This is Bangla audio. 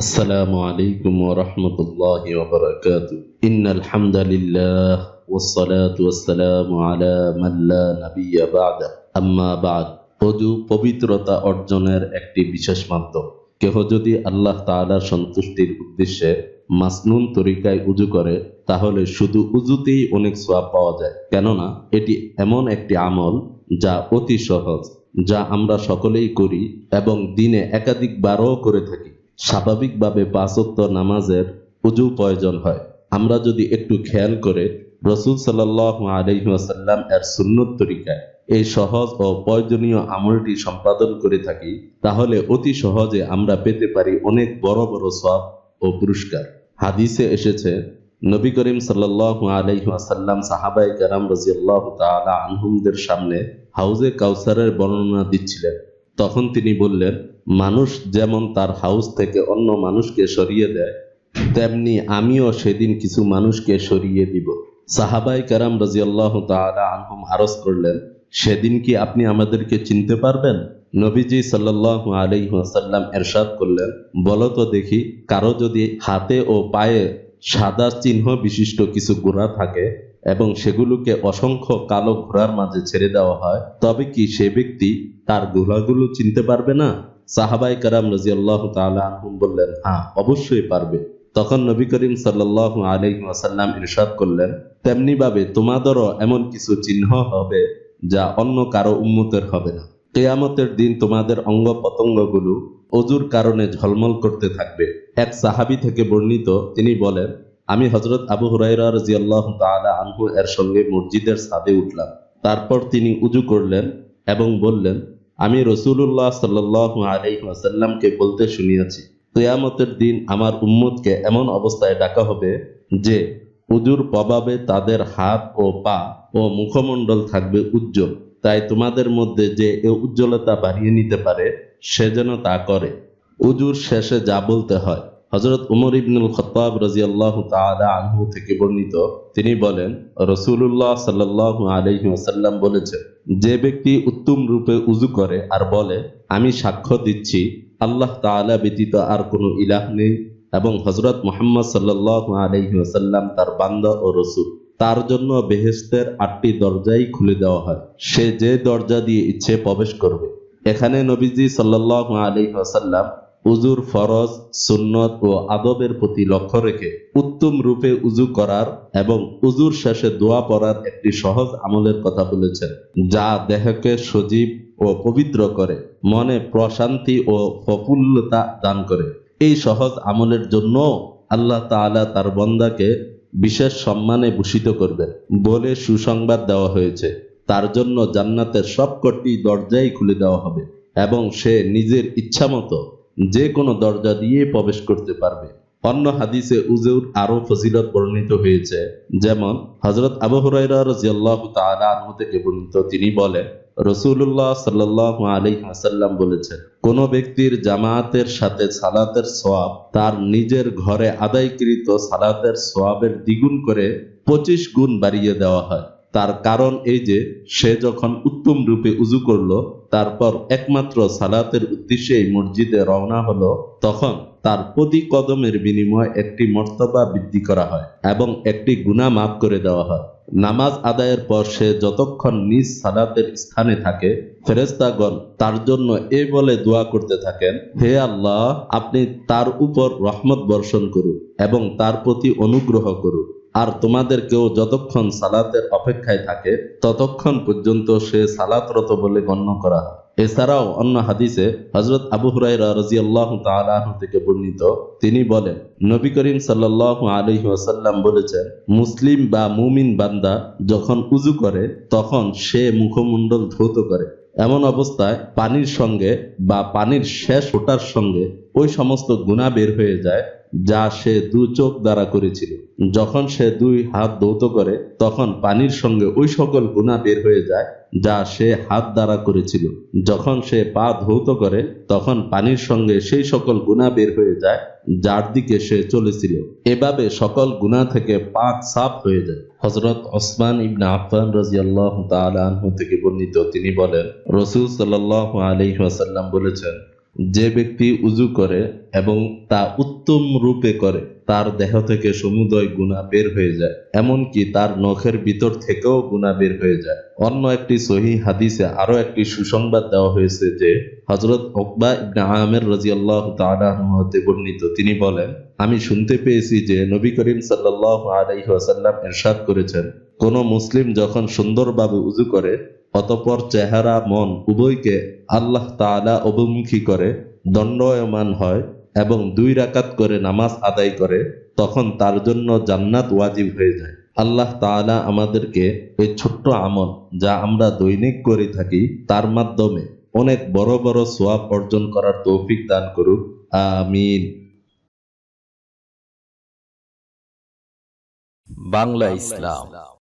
السلام عليكم ورحمة الله وبركاته إن الحمد لله والصلاة والسلام على من لا نبي بعده أما بعد অজু পবিত্রতা অর্জনের একটি বিশেষ মাধ্যম কেহ যদি আল্লাহ তাআলার সন্তুষ্টির উদ্দেশ্যে মাসনুন তরিকায় উজু করে তাহলে শুধু উজুতেই অনেক সোয়াব পাওয়া যায় কেননা এটি এমন একটি আমল যা অতি সহজ যা আমরা সকলেই করি এবং দিনে একাধিকবারও করে থাকি স্বাভাবিকভাবে পাঁচক্ত নামাজের উজু প্রয়োজন হয়। আমরা যদি একটু খেয়াল করে, রসুল সাল্লাহ আলহিহাসাল্লাম এর সুন্নত তরিকায় এই সহজ ও প্রয়োজনীয় আমলটি সম্পাদন করে থাকি, তাহলে অতি সহজে আমরা পেতে পারি অনেক বড় বড় সব ও পুরস্কার। হাদিসে এসেছে, নবী করিম সাল্লাহ আলহিহাসাল্লাম সাহাবাই কারাম রাজিয়াল্লাহ তালা আনহুমদের সামনে হাউজে কাউসারের বর্ণনা দিচ্ছিলেন। তখন তিনি বললেন, মানুষ যেমন তার হাউস থেকে অন্য মানুষকে সরিয়ে দেয়, তেমনি আমিও সেদিন কিছু মানুষকে সরিয়ে দিব। সাহাবাই কারাম রাজিয়াল্লাহ তালা আনহুম আরজ করলেন, সেদিন কি আপনি আমাদেরকে চিনতে পারবেন? নবীজি সাল্লাহ আলাইসাল্লাম এরশাদ করলেন, বলো তো দেখি, কারও যদি হাতে ও পায়ে সাদা চিহ্ন বিশিষ্ট কিছু গোড়া থাকে এবং সেগুলোকে অসংখ্য কালো ঘোড়ার মাঝে ছেড়ে দেওয়া হয়, তবে কি সে ব্যক্তি তার গোড়াগুলো চিনতে পারবে না? সাহাবাই কারাম রাজিয়াল্লাহ আনহুম বললেন হ্যাঁ অবশ্যই পারবে। তখন নবী করিম সাল্লাহ ওয়াসাল্লাম ইরশাদ করলেন তেমনি ভাবে তোমাদেরও এমন কিছু চিহ্ন হবে যা অন্য কারও উন্মতের হবে না। কেয়ামতের দিন তোমাদের অঙ্গ পতঙ্গগুলো অজুর কারণে ঝলমল করতে থাকবে। এক সাহাবি থেকে বর্ণিত, তিনি বলেন আমি হজরত আবু হুরাইরা রাজিয়াল্লাহ তালা আনহু এর সঙ্গে মসজিদের ছাদে উঠলাম। তারপর তিনি উজু করলেন এবং বললেন, আমি রসুল্লাহ সাল্লাহ আলাইসাল্লামকে বলতে শুনিয়াছি, কেয়ামতের দিন আমার উম্মতকে এমন অবস্থায় ডাকা হবে যে উজুর প্রভাবে তাদের হাত ও পা ও মুখমণ্ডল থাকবে উজ্জ্বল। তাই তোমাদের মধ্যে যে এ উজ্জ্বলতা বাড়িয়ে নিতে পারে, সে যেন তা করে। উজুর শেষে যা বলতে হয় হজরত উমর ইবনুল খতাব রাজিয়াল্লাহ তাআলা আনহু থেকে বর্ণিত, তিনি বলেন রসুল্লাহ সাল্লাহ আলহি বলেছেন যে ব্যক্তি উত্তম রূপে উজু করে আর বলে, আমি সাক্ষ্য দিচ্ছি, আল্লাহ তাআলা ব্যতীত আর কোনো ইলাহ নেই এবং হজরত মোহাম্মদ সাল্লাহ আলহি তার বান্দা ও রসুল, তার জন্য বেহেস্তের আটটি দরজাই খুলে দেওয়া হয়। সে যে দরজা দিয়ে ইচ্ছে প্রবেশ করবে, এখানে নবীজি সাল্লাহ আলহি ওসাল্লাম উজুর ফরজ, সুন্নত ও আদবের প্রতি লক্ষ্য রেখে উত্তম রূপে উজু করার এবং উজুর শেষে দোয়া পড়ার একটি সহজ আমলের কথা বলেছেন। যা দেহকে সজীব ও পবিত্র করে, মনে প্রশান্তি ও প্রফুল্লতা দান করে। এই সহজ আমলের জন্য আল্লাহ তাআলা তার বন্দাকে বিশেষ সম্মানে ভূষিত করবেন বলে সুসংবাদ দেওয়া হয়েছে। তার জন্য জান্নাতের সবকটি দরজাই খুলে দেওয়া হবে এবং সে নিজের ইচ্ছামতো যে কোনো দরজা দিয়ে প্রবেশ করতে পারবে। অন্য হাদিসে উজুর আরও ফজিলত বর্ণিত হয়েছে। যেমন হজরত আবু বর্ণিত তিনি বলেন রসুল্লাহ সাল্লাহ আলী হাসাল্লাম বলেছেন, কোন ব্যক্তির জামায়াতের সাথে সালাতের সোয়াব তার নিজের ঘরে আদায়কৃত সালাতের সোয়াবের দ্বিগুণ করে পঁচিশ গুণ বাড়িয়ে দেওয়া হয়। তার কারণ এই যে সে যখন উত্তম রূপে উজু করল, তারপর একমাত্র সালাতের উদ্দেশ্যে এই মসজিদে রওনা হলো, তখন তার প্রতি কদমের বিনিময়ে একটি মর্তবা বৃদ্ধি করা হয় এবং একটি গুণা মাফ করে দেওয়া হয়। নামাজ আদায়ের পর সে যতক্ষণ নিজ সালাতের স্থানে থাকে ফেরেস্তাগণ তার জন্য এ বলে দোয়া করতে থাকেন, হে আল্লাহ, আপনি তার উপর রহমত বর্ষণ করুন এবং তার প্রতি অনুগ্রহ করুন। আর তোমাদের কেউ যতক্ষণ সালাতের অপেক্ষায় থাকে, ততক্ষণ পর্যন্ত সে সালাতরত বলে গণ্য করা হয়। এছাড়াও অন্য হাদিসে হজরত আবু হুরাইরা রাজিয়াল্লাহ তালাহ থেকে বর্ণিত, তিনি বলেন, নবী করিম সাল্লাহ আলহি ওয়াসাল্লাম বলেছেন, মুসলিম বা মুমিন বান্দা যখন উজু করে, তখন সে মুখমণ্ডল ধৌত করে। এমন অবস্থায় পানির সঙ্গে বা পানির শেষ ওটার সঙ্গে ওই সমস্ত গুণা বের হয়ে যায় যা সে দু চোখ দ্বারা করেছিল। যখন সে দুই হাত দৌত করে, তখন পানির সঙ্গে ওই সকল গুণা বের হয়ে যায় যা সে হাত দ্বারা করেছিল। যখন সে পা ধৌত করে, তখন পানির সঙ্গে সেই সকল গুণা বের হয়ে যায় যার দিকে সে চলেছিল। এভাবে সকল গুণা থেকে পাক সাফ হয়ে যায়। হজরত ওসমান ইবনা আফফান রাজিয়াল্লাহ তাআলা আনহু থেকে বর্ণিত তিনি বলেন, রসুল সাল্লাল্লাহু আলাইহি ওয়াসাল্লাম বলেছেন যে ব্যক্তি উজু করে এবং তা উত্তম রূপে করে, তার দেহ থেকে সমুদয় গুণা বের হয়ে যায়, এমনকি তার নখের ভিতর থেকেও গুণা বের হয়ে যায়। অন্য একটি সহি হাদিসে আরও একটি সুসংবাদ দেওয়া হয়েছে যে হজরত ওকবা ইবনে আমের রাজিয়াল্লাহ হতে বর্ণিত, তিনি বলেন, আমি শুনতে পেয়েছি যে নবী করিম সাল্লাহ আলাইহি ওয়াসাল্লাম এরশাদ করেছেন। কোন মুসলিম যখন সুন্দরভাবে উজু করে অতপর চেহারা, মন উভয়কে আল্লাহ তাআলা অবমুখী করে, দণ্ডায়মান হয় এবং দুই রাকাত করে নামাজ আদায় করে, তখন তার জন্য জান্নাত ওয়াজিব হয়ে যায়। আল্লাহ তাআলা আমাদেরকে এই ছোট্ট আমল যা আমরা দৈনিক করে থাকি, তার মাধ্যমে অনেক বড় বড় সোয়াব অর্জন করার তৌফিক দান করুক। আমিন। বাংলা ইসলাম।